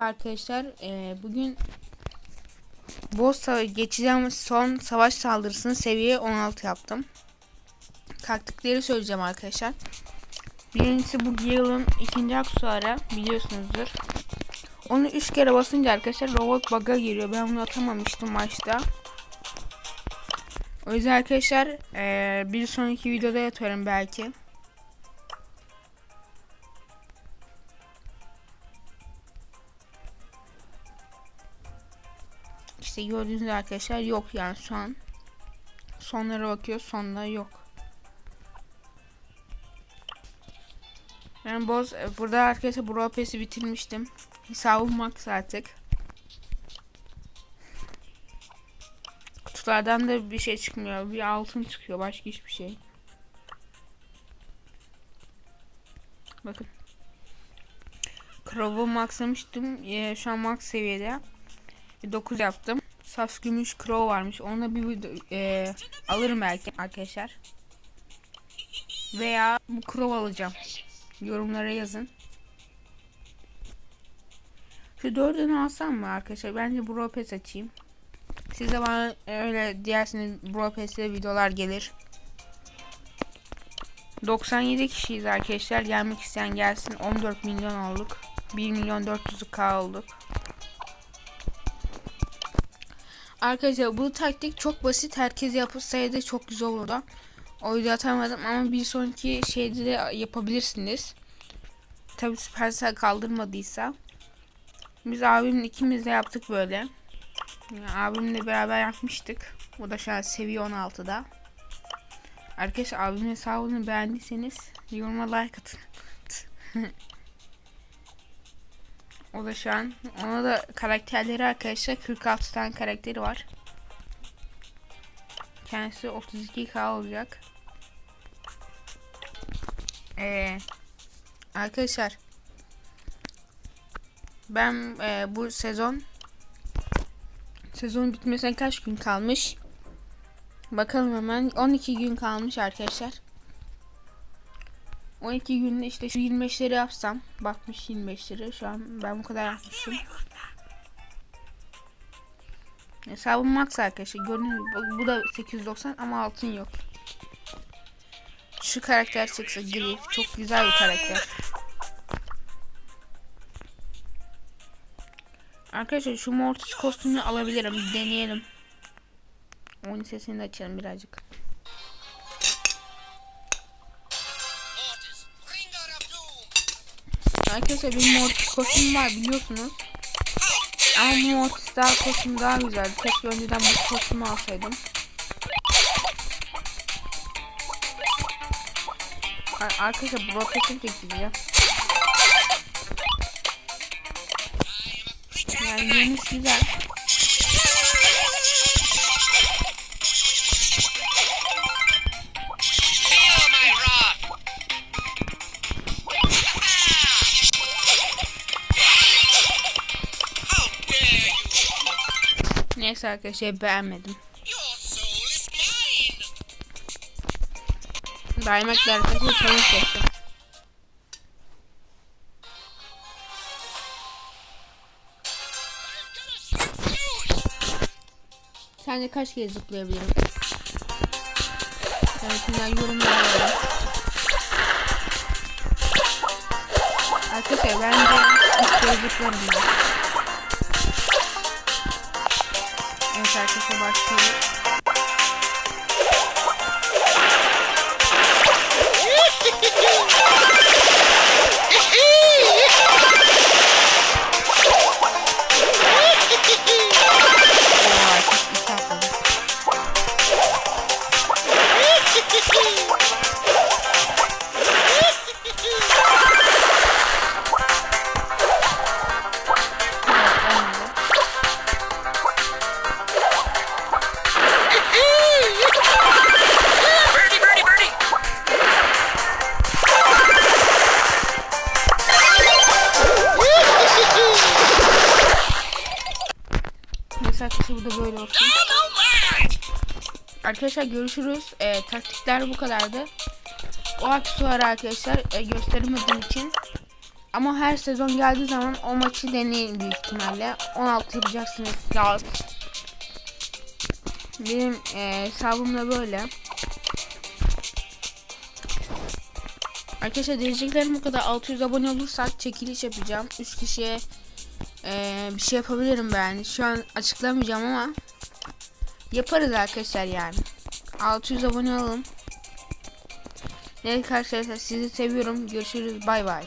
Arkadaşlar eee, bugün boss sava- geçeceğim son savaş saldırısını seviye 16 yaptım. Taktikleri söyleyeceğim arkadaşlar. Birincisi bu Gale'ın ikinci aksesuarı biliyorsunuzdur. Onu 3 kere basınca arkadaşlar robot bug'a giriyor. Ben bunu atamamıştım maçta. O yüzden arkadaşlar eee, bir sonraki videoda yatıyorum belki. İşte gördüğünüz arkadaşlar yok yani şu an. Sonlara bakıyor sonda yok. Ben boz e, burada arkadaşlar Brawl Pass'i bitirmiştim. Hesabım max artık. Kutulardan da bir şey çıkmıyor. Bir altın çıkıyor. Başka hiçbir şey. Bakın. Crow'u maxlamıştım. Ee, şu an max seviyede. 9 yaptım. Saf gümüş crow varmış. Ona bir video e, alırım belki arkadaşlar. Veya bu crow alacağım. Yorumlara yazın. Şu dördünü alsam mı arkadaşlar? Bence Bro Pass açayım. Size bana öyle diyersiniz Bro Pass'te videolar gelir. 97 kişiyiz arkadaşlar. Gelmek isteyen gelsin. 14 milyon olduk. 1 milyon 400k olduk. Arkadaşlar bu taktik çok basit. Herkes yapılsaydı çok güzel olurdu. O yüzden atamadım ama bir sonraki şeyde de yapabilirsiniz. Tabi Supercell kaldırmadıysa. Biz abimle ikimiz de yaptık böyle. Yani abimle beraber yapmıştık. O da şu an seviye 16'da. Arkadaşlar abimin hesabını beğendiyseniz yoruma like atın. O da şu an. Ona da karakterleri arkadaşlar 46 tane karakteri var. Kendisi 32k olacak. Ee, arkadaşlar ben e, bu sezon sezon bitmesine kaç gün kalmış? Bakalım hemen 12 gün kalmış arkadaşlar. 12 günde işte şu 25'leri yapsam. Bakmış 25'leri. Şu an ben bu kadar yapmışım. Hesabım max arkadaşlar. Gördüğünüz bu da 890 ama altın yok. Şu karakter çıksa Griff. Çok güzel bir karakter. Arkadaşlar şu Mortis kostümünü alabilirim. Deneyelim. Oyun sesini de açalım birazcık. Arkadaşlar benim Mortis kostümüm var biliyorsunuz. Ama bu Mortis daha kostüm daha güzel. Keşke önceden bu kostümü alsaydım. Ar- Arkadaşlar bu roketim çekiliyor. Yani yemiş güzel. Neyse arkadaşlar beğenmedim. İs mine! Daimekle arkadaşlar challenge yaptım. Sence kaç kere zıplayabilirim? Evet şimdiden yorumlara alalım. Arkadaşlar bence üç kere and thank you so much to bu da böyle olsun. Arkadaşlar görüşürüz. Ee, taktikler bu kadardı. O aksesuarı arkadaşlar e, gösteremediğim için Ama her sezon geldiği zaman o maçı deneyin büyük ihtimalle. 16 yapacaksınız. Ya benim e, hesabım da böyle. Arkadaşlar diyeceklerim bu kadar. 600 abone olursak çekiliş yapacağım. 3 kişiye e, bir şey yapabilirim ben. Şu an açıklamayacağım ama yaparız arkadaşlar yani. 600 abone olalım. Evet arkadaşlar sizi seviyorum. Görüşürüz. Bay bay.